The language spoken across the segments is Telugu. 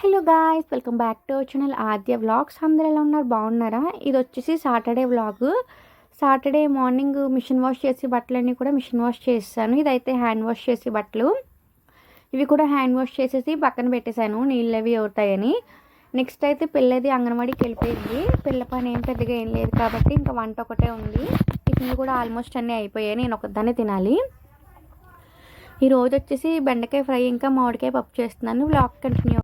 Hello guys welcome back to channel. Aadya vlogs. అందరూ ఎలా ఉన్నారు? బాగున్నారా? ఇది వచ్చేసి Saturday vlog. Saturday morning machine wash చేసి బట్టలన్నీ కూడా మిషన్ వాష్ చేస్తాను ఇదైతే హ్యాండ్ వాష్ చేసి బట్టలు. ఇవి కూడా హ్యాండ్ వాష్ చేసేసి పక్కన పెట్టేశాను. నీళ్ళు అవి అవుతాయని. నెక్స్ట్ అయితే పిల్లది అంగన్వాడీకి వెళ్ళిపోయింది. పిల్ల పని ఏం పెద్దగా ఏం లేదు కాబట్టి ఇంకా వంట ఒకటే ఉంది. టిఫిన్లు కూడా ఆల్మోస్ట్ అన్నీ అయిపోయాయి. నేను ఒకదాన్ని తినాలి. ఈరోజు వచ్చేసి బెండకాయ ఫ్రై ఇంకా మామిడికాయ పప్పు చేస్తున్నాను. Block continue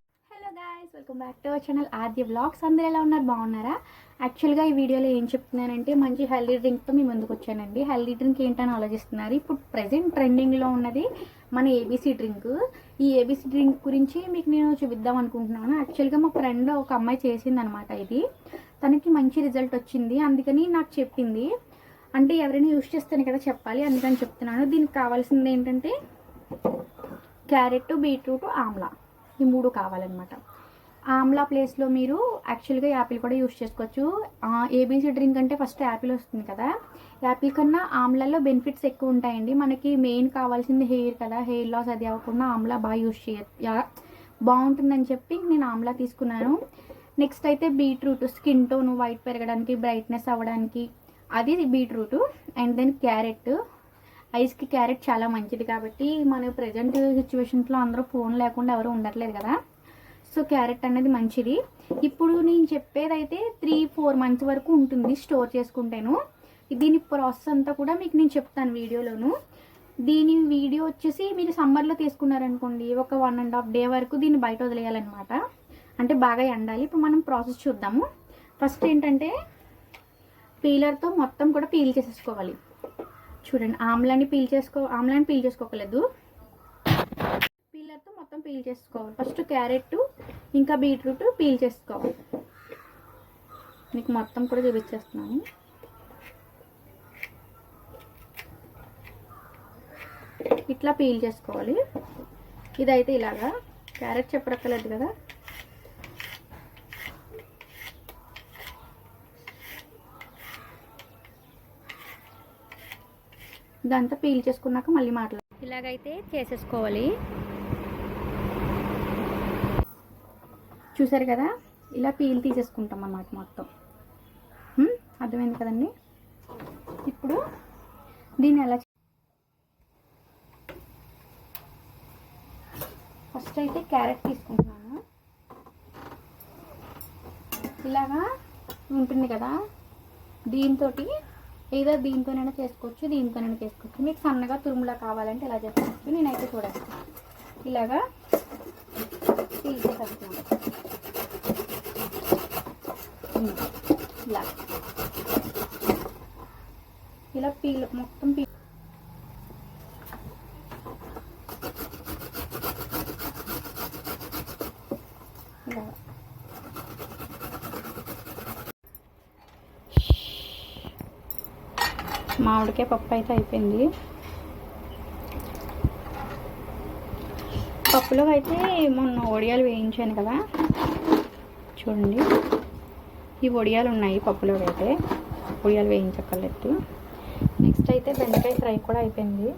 welcome back to our channel Aadya blogs అందరూ ఎలా ఉన్నారు? బాగున్నారా? యాక్చువల్గా ఈ వీడియోలో ఏం చెప్తున్నానంటే మంచి హెల్దీ డ్రింక్తో మీ ముందుకు వచ్చానండి. హెల్దీ డ్రింక్ ఏంటని ఆలోచిస్తున్నారు. ఇప్పుడు ప్రజెంట్ ట్రెండింగ్లో ఉన్నది మన ఏబీసీ డ్రింక్ ఈ ఏబీసీ డ్రింక్ గురించి మీకు నేను చూపిద్దాం అనుకుంటున్నాను. యాక్చువల్గా మా ఫ్రెండ్ ఒక అమ్మాయి చేసింది అనమాట ఇది. తనకి మంచి రిజల్ట్ వచ్చింది. అందుకని నాకు చెప్పింది. అంటే ఎవరైనా యూస్ చేస్తేనే కదా చెప్పాలి. అందుకని చెప్తున్నాను. దీనికి కావాల్సింది ఏంటంటే క్యారెట్ బీట్రూట్ ఆమ్లా. ఈ మూడు కావాలన్నమాట. ఆమ్లా ప్లేస్లో మీరు యాక్చువల్గా యాపిల్ కూడా యూస్ చేసుకోవచ్చు. ఏబీసీ డ్రింక్ అంటే ఫస్ట్ యాపిల్ వస్తుంది కదా. యాపిల్ కన్నా ఆమ్లాలో బెనిఫిట్స్ ఎక్కువ ఉంటాయండి. మనకి మెయిన్ కావాల్సింది హెయిర్ కదా. హెయిర్ లాస్ అది అవ్వకుండా ఆమ్లా బాగా యూస్ చేయ బాగుంటుందని చెప్పి నేను ఆమ్లా తీసుకున్నాను. నెక్స్ట్ అయితే బీట్రూట్ స్కిన్ టోన్ వైట్ పెరగడానికి బ్రైట్నెస్ అవ్వడానికి. అది బీట్రూట్ అండ్ దెన్ క్యారెట్. ఐస్కి క్యారెట్ చాలా మంచిది కాబట్టి మన ప్రజెంట్ సిచ్యువేషన్స్లో అందరూ ఫోన్ లేకుండా ఎవరు ఉండట్లేదు కదా. సో క్యారెట్ అనేది మంచిది. ఇప్పుడు నేను చెప్పేదైతే త్రీ ఫోర్ మంత్స్ వరకు ఉంటుంది స్టోర్ చేసుకుంటేను. దీని ప్రాసెస్ అంతా కూడా మీకు నేను చెప్తాను వీడియోలోను. దీని వీడియో వచ్చేసి మీరు సమ్మర్లో తీసుకున్నారనుకోండి ఒక వన్ అండ్ హాఫ్ డే వరకు దీన్ని బయట వదిలేయాలన్నమాట. అంటే బాగా ఎండాలి. ఇప్పుడు మనం ప్రాసెస్ చూద్దాము. ఫస్ట్ ఏంటంటే పీలర్తో మొత్తం కూడా పీల్ చేసేసుకోవాలి. చూడండి ఆమ్లాన్ని పీల్ చేసుకో ఆమ్లాన్ని పీల్ చేసుకోకలేదు. పీలర్తో మొత్తం పీల్ చేసుకోవాలి. ఫస్ట్ క్యారెట్ ఇంకా బీట్రూట్ పీల్ చేసుకోవాలి. మీకు మొత్తం కూడా చూపించేస్తున్నాను. ఇట్లా పీల్ చేసుకోవాలి. ఇదైతే ఇలాగా. క్యారెట్ చెప్పడక్కర్లేదు కదా. ఇదంతా పీల్ చేసుకున్నాక మళ్ళీ మాట్లాడాలి ఇలాగైతే చేసేసుకోవాలి. చూసారు కదా? ఇలా పీల్ తీసేసుకుంటాం అన్నమాట మొత్తం. అర్థమైంది కదండి? ఇప్పుడు దీన్ని ఎలా ఫస్ట్ అయితే క్యారెట్ తీసుకుంటున్నాను. ఇలాగా ఉంటుంది కదా? దీంతో ఏదో దీంతోనైనా చేసుకోవచ్చు దీంతోనైనా చేసుకోవచ్చు. మీకు సన్నగా తురుములా కావాలంటే ఇలా చేసుకోవచ్చు? నేనైతే చూడాలి ఇలాగా తీసేసేస్తున్నాను ఉమ్, ఇలా. ఇలా పీల్ మొత్తం పీ ఇలా. మామిడికాయ పప్పు అయితే అయిపోయింది. పప్పులో అయితే మొన్న ఒడియాలు వేయించాను కదా. చూడండి. ఈ వడియాలు ఉన్నాయి పప్పులో అయితే వడియాలు వేయించక్కర్లేదు. నెక్స్ట్ అయితే బెండకాయ ఫ్రై కూడా అయిపోయింది.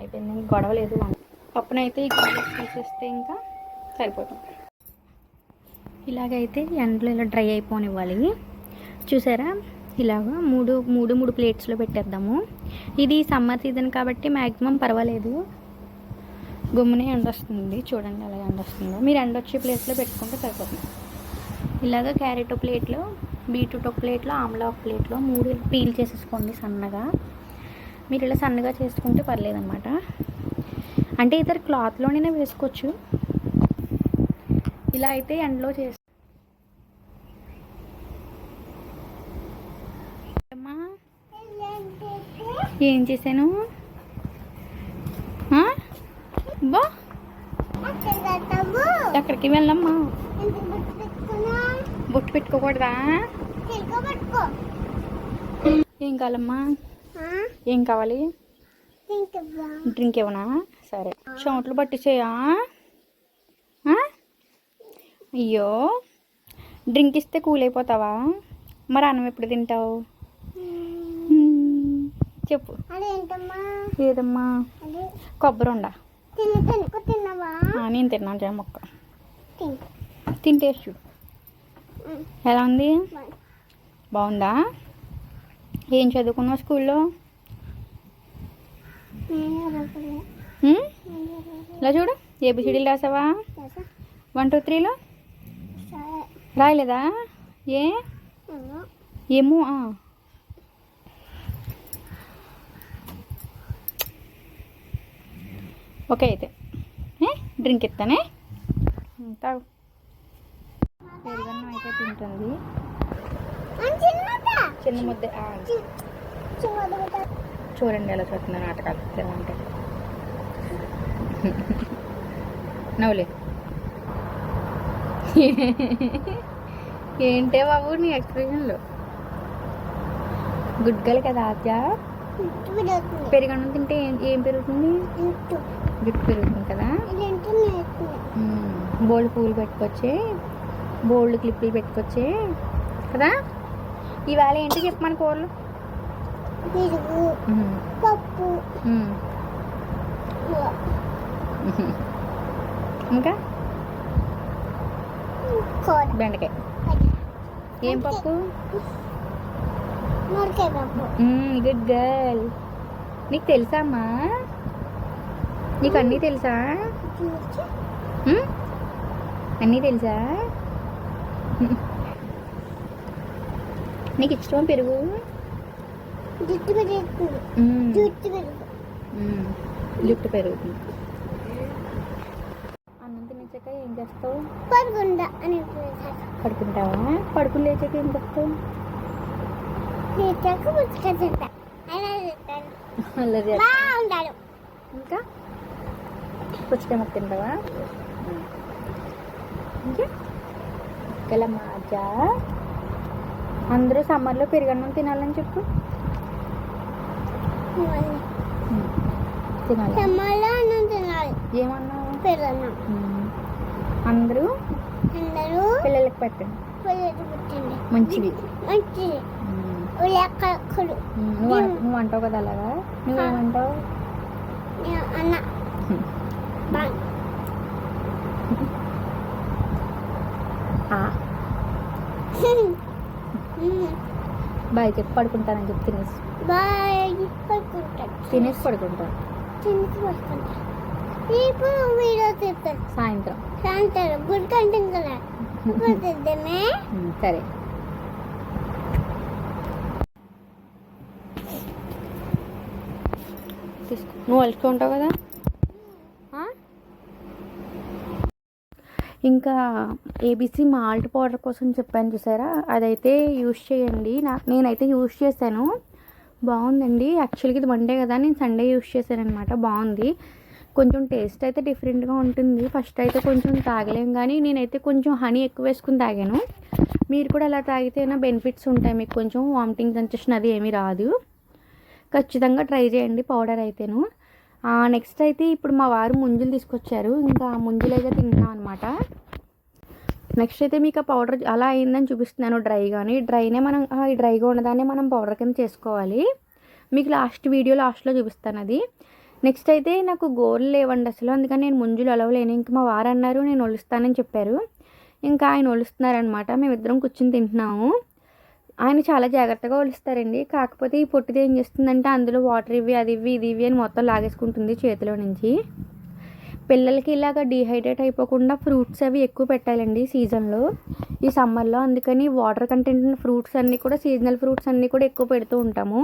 అయిపోయింది. గొడవ లేదు. పప్పునైతే ఈ గిన్నెలో తీసేస్తే ఇంకా సరిపోతుంది. ఇలాగైతే ఎండలో ఇలా డ్రై అయిపోనివ్వాలి. చూసారా? ఇలాగా మూడు మూడు మూడు ప్లేట్స్లో పెట్టేద్దాము. ఇది సమ్మర్ సీజన్ కాబట్టి మ్యాక్సిమం పర్వాలేదు. గుమ్మునే ఎండ వస్తుంది చూడండి అలా ఎండ వస్తుందో మీరు ఎండ వచ్చే ప్లేస్లో పెట్టుకుంటే సరిపోతుంది. ఇలాగ క్యారెట్ ఒక ప్లేట్లో బీట్రూట్ ఒక ప్లేట్లో ఆమ్లా ఒక ప్లేట్లో మూడు పీల్ చేసేసుకోండి సన్నగా. మీరు ఇలా సన్నగా చేసుకుంటే పర్లేదన్నమాట. అంటే ఇతర క్లాత్లోనే వేసుకోవచ్చు. ఇలా అయితే ఎండలో చేసి అమ్మా ఏం చేశాను? బా. ఎక్కడికి వెళ్ళమ్మా? బొట్టు పెట్టుకోకూడదా? ఏం కావాలమ్మా? ఏం కావాలి? డ్రింక్ ఇవ్వనా? సరే. చెమటలు పట్టించేయా? ఆ? అయ్యో. డ్రింక్ ఇస్తే కూల్ అయిపోతావా? మరి అన్నం ఎప్పుడు తింటావు. చెప్పు. ఏదమ్మా? కొబ్బరి ఉండ నేను తిన్నాను మొక్క చూడు. ఎలా ఉంది? బాగుందా? ఏం చదువుకున్నావు స్కూల్లో? ఇలా చూడు. ఏబిసిడీలు రాసావా? వన్ టూ త్రీలో? రాయలేదా? ఏ? ఏమో. ఓకే అయితే. డ్రింక్ ఇస్తానే తాగు. తింటుంది. చిన్న ముద్ద. చూడండి ఎలా చూస్తున్నా నాటకాలు. ఎలా ఉంటాయి. నవ్వులే. ఏంటే బాబు నీ ఎక్స్ప్రెషన్లు గుడ్ గర్ల్ కదా ఆద్య? పెరుగన్నం తింటే ఏం ఏం పెరుగుతుంది? జుట్టు పెరుగుతుంది కదా? బోల్డ్ పూలు పెట్టుకొచ్చి బోల్డ్ క్లిప్పులు పెట్టుకొచ్చి కదా? ఇవాళ ఏంటి చెప్పమని కూరలు. పప్పు. ఇంకా? బెండకాయ. ఏం పప్పు? గుడ్ గర్ల్ నీకు తెలుసా అమ్మా? నీకు అన్నీ తెలుసా? అన్నీ తెలుసా? నీకు ఇష్టమా పెరుగు? జుట్టు పెరుగు. అన్నం ఏం చేస్తావు? పరుగుండ అని పడుకుంటావా? పడుకుని లేచాక ఏం చేస్తావు? తింటా అలా తింటాను? బాగుంటాడు. ఇంకా? పుచ్చకాయ తింటావా? ఇంకా? ఇలా మాజా అందరూ సమ్మర్లో పెరుగన్నం తినాలని చెప్పు. తినాలి. సమ్మర్లో అన్నం తినాలి. ఏమన్నావు? పెరుగన్నం. అందరూ? అందరూ? పిల్లలకి పెట్టండి. మంచిది. మంచిది. నువ్వు నువ్వు అంటావు కదా అలాగా? నువ్వేమంటావు? అన్న. బాయ్. బాయ్ చెప్పి పడుకుంటానని చెప్పి తినేసి. బాయ్ పడుకుంటాడు తినేసి పడుకుంటాను తిని పడుకుంటాడు ఇప్పుడు వీడియో తీస్తాను సాయంత్రం. సాయంత్రం గుడ్ కంటాం కదా. సరే. తీసుకో. నువ్వు అలుచుకుంటావు కదా? ఇంకా ఏబీసీ మాల్ట్ పౌడర్ కోసం చెప్పాను చూసారా? అదైతే యూస్ చేయండి. నా నేనైతే యూస్ చేశాను. బాగుందండి. యాక్చువల్గా ఇది మండే కదా నేను సండే యూస్ చేశాను అనమాట బాగుంది. కొంచెం టేస్ట్ అయితే డిఫరెంట్గా ఉంటుంది. ఫస్ట్ అయితే కొంచెం తాగలేం కానీ నేనైతే కొంచెం హనీ ఎక్కువ వేసుకుని తాగాను. మీరు కూడా అలా తాగితేనే బెనిఫిట్స్ ఉంటాయి మీకు? కొంచెం వామిటింగ్ సెన్సేషన్ అది ఏమీ రాదు. ఖచ్చితంగా ట్రై చేయండి పౌడర్ అయితేను. నెక్స్ట్ అయితే ఇప్పుడు మా వారు ముంజులు తీసుకొచ్చారు. ఇంకా ముంజులు తింటున్నాం అనమాట నెక్స్ట్ అయితే మీకు ఆ పౌడర్ అలా అయిందని చూపిస్తున్నాను డ్రైగాని డ్రైనే మనం ఈ డ్రైగా ఉన్నదాన్ని మనం పౌడర్ కింద చేసుకోవాలి. మీకు లాస్ట్ వీడియో లాస్ట్లో చూపిస్తాను అది. నెక్స్ట్ అయితే నాకు గోర్లు లేవండి అసలు. అందుకని నేను ముంజులు అలవలేను ఇంకా మా వారు అన్నారు నేను ఒలుస్తానని చెప్పారు. ఇంకా ఆయన ఒలుస్తున్నారనమాట మేమిద్దరం కూర్చొని తింటున్నాము. ఆయన చాలా జాగ్రత్తగా ఒలుస్తారండి కాకపోతే ఈ పొట్టిది ఏం చేస్తుందంటే అందులో వాటర్ ఇవి అది ఇవి ఇది ఇవి అని మొత్తం లాగేసుకుంటుంది చేతిలో నుంచి. పిల్లలకి ఇలాగ డీహైడ్రేట్ అయిపోకుండా ఫ్రూట్స్ అవి ఎక్కువ పెట్టాలండి సీజన్లో ఈ సమ్మర్లో అందుకని వాటర్ కంటెంట్ ఫ్రూట్స్ అన్నీ కూడా సీజనల్ ఫ్రూట్స్ అన్నీ కూడా ఎక్కువ పెడుతూ ఉంటాము.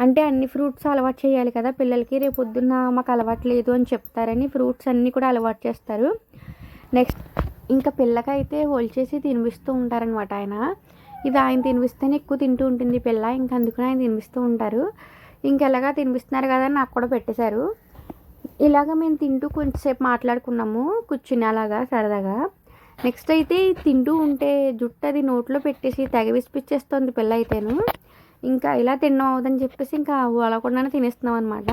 అంటే అన్ని ఫ్రూట్స్ అలవాటు చేయాలి కదా పిల్లలకి రేపు పొద్దున్న మాకు అలవాటు లేదు అని చెప్తారని ఫ్రూట్స్ అన్నీ కూడా అలవాటు చేస్తారు. నెక్స్ట్ ఇంకా పిల్లకైతే ఒలిచేసి తినిపిస్తూ ఉంటారనమాట ఆయన. ఇది ఆయన తినిపిస్తేనే ఎక్కువ తింటూ ఉంటుంది పిల్ల. ఇంకా అందుకని ఆయన తినిపిస్తూ ఉంటారు. ఇంకెలాగా తినిపిస్తున్నారు కదా అని నాకు కూడా పెట్టేశారు. ఇలాగ మేము తింటూ కొంచెంసేపు మాట్లాడుకున్నాము కూర్చుని అలాగా సరదాగా. నెక్స్ట్ అయితే తింటూ ఉంటే జుట్టు అది నోట్లో పెట్టేసి తెగ విసిపిచ్చేస్తుంది పిల్ల అయితేను. ఇంకా ఇలా తినడం అవుదని చెప్పేసి ఇంకా అలకుండానే తినేస్తున్నాం అనమాట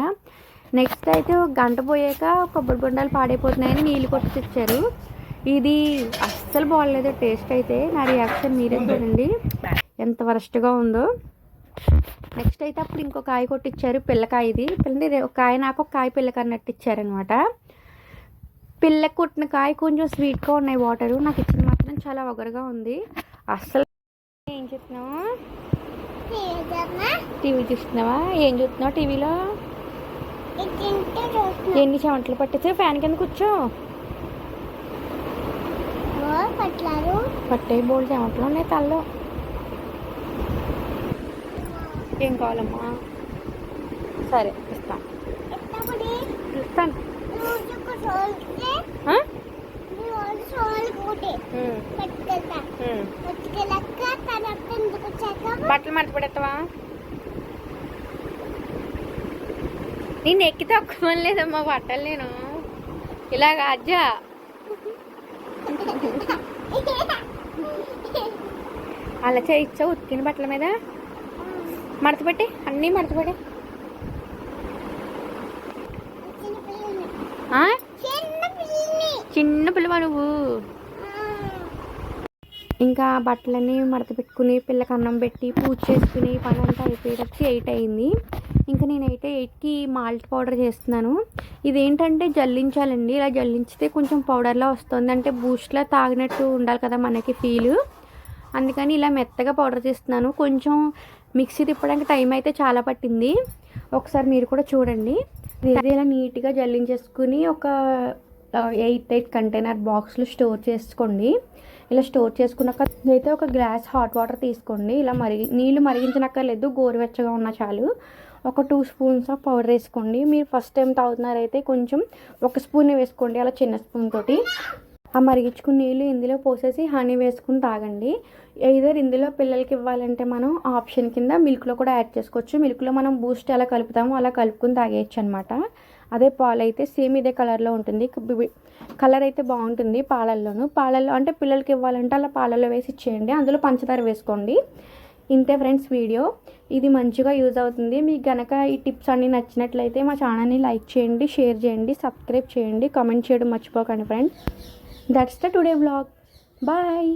నెక్స్ట్ అయితే ఒక గంట పోయాక కొబ్బరి బొండాలు పాడైపోతున్నాయని నీళ్ళు కొట్టి ఇచ్చారు. ఇది అస్సలు బాగలేదు. టేస్ట్ అయితే నా రియాక్షన్ మీరే చూడండి. ఎంత వరస్ట్గా ఉందో. నెక్స్ట్ అయితే అప్పుడు ఇంకో కాయ కొట్టిచ్చారు. పిల్లకాయ ఇది. పిల్లని ఒక కాయ నాకు ఒక కాయ పిల్లకి అన్నట్టు ఇచ్చారనమాట పిల్లకి కుట్టిన కాయ కొంచెం స్వీట్గా ఉన్నాయి వాటరు. నాకు ఇచ్చింది మాత్రం చాలా ఒగరుగా ఉంది. అస్సలు ఏం చూస్తున్నావా? టీవీ చూస్తున్నావా? ఏం చూస్తున్నావు టీవీలో? ఎన్ని చెమటలు పట్టేసి ఫ్యాన్ కింద కూర్చో. ఓ పట్లారు పట్టే బోల్ చెమటలు ఉన్నాయి తల్లో. ఏం కావాలమ్మా? సరే ఇస్తాను. ఇస్తాను బట్టలు మడత పెడతావా? నేను ఎక్కి తక్కువ లేదమ్మా బట్టలు నేను. ఇలాగ అజ్జా. అలా చేయించా ఉతికిన బట్టల మీద? మడతపెట్టి అన్నీ మడతపెట్టి. చిన్న పిల్లని పిల్లవా నువ్వు? ఇంకా బట్టలన్నీ మడత పెట్టుకుని పిల్లకి అన్నం పెట్టి పూజ చేసుకుని పని అంతా అయిపోయేటప్పటికి ఎయిట్ అయింది. ఇంకా నేనైతే ఎయిట్కి మాల్ట్ పౌడర్ చేస్తున్నాను. ఇదేంటంటే జల్లించాలండి. ఇలా జల్లించితే కొంచెం పౌడర్లా వస్తుంది. అంటే బూస్ట్లా తాగినట్టు ఉండాలి కదా మనకి ఫీల్ అందుకని ఇలా మెత్తగా పౌడర్ చేస్తున్నాను. కొంచెం మిక్సీ తిప్పడానికి టైం అయితే చాలా పట్టింది. ఒకసారి మీరు కూడా చూడండి. ఇలా నీట్గా జల్లించేసుకుని ఒక ఎయిట్ ఎయిట్ కంటైనర్ బాక్స్లో స్టోర్ చేసుకోండి. ఇలా స్టోర్ చేసుకున్నాక అయితే ఒక గ్లాస్ హాట్ వాటర్ తీసుకోండి. ఇలా మరిగి నీళ్ళు మరిగించనక్కర్లేదు. గోరువెచ్చగా ఉన్న చాలు. ఒక టూ స్పూన్స్ ఆఫ్ పౌడర్ వేసుకోండి. మీరు ఫస్ట్ టైం తాగుతున్నారైతే కొంచెం ఒక స్పూన్ వేసుకోండి. అలా చిన్న స్పూన్ తోటి. ఆ మరిగించుకున్న నీళ్ళు ఇందులో పోసేసి హనీ వేసుకుని తాగండి. ఇదర్ ఇందులో పిల్లలకి ఇవ్వాలంటే మనం ఆప్షన్ కింద మిల్క్లో కూడా యాడ్ చేసుకోవచ్చు. మిల్క్లో మనం బూస్ట్ ఎలా కలుపుతామో అలా కలుపుకుని తాగేయచ్చు అనమాట అదే పాలు అయితే సేమ్ ఇదే కలర్లో ఉంటుంది. కలర్ అయితే బాగుంటుంది పాలల్లోనూ. పాలల్లో అంటే పిల్లలకి ఇవ్వాలంటే అలా పాలల్లో వేసి ఇచ్చేయండి. అందులో పంచదార వేసుకోండి. ఇంతే ఫ్రెండ్స్ వీడియో. ఇది మంచిగా యూజ్ అవుతుంది. మీకు గనక ఈ టిప్స్ అన్నీ నచ్చినట్లయితే మా ఛానల్ని లైక్ చేయండి షేర్ చేయండి సబ్స్క్రైబ్ చేయండి. కామెంట్ చేయడం మర్చిపోకండి friends. That's the today blog bye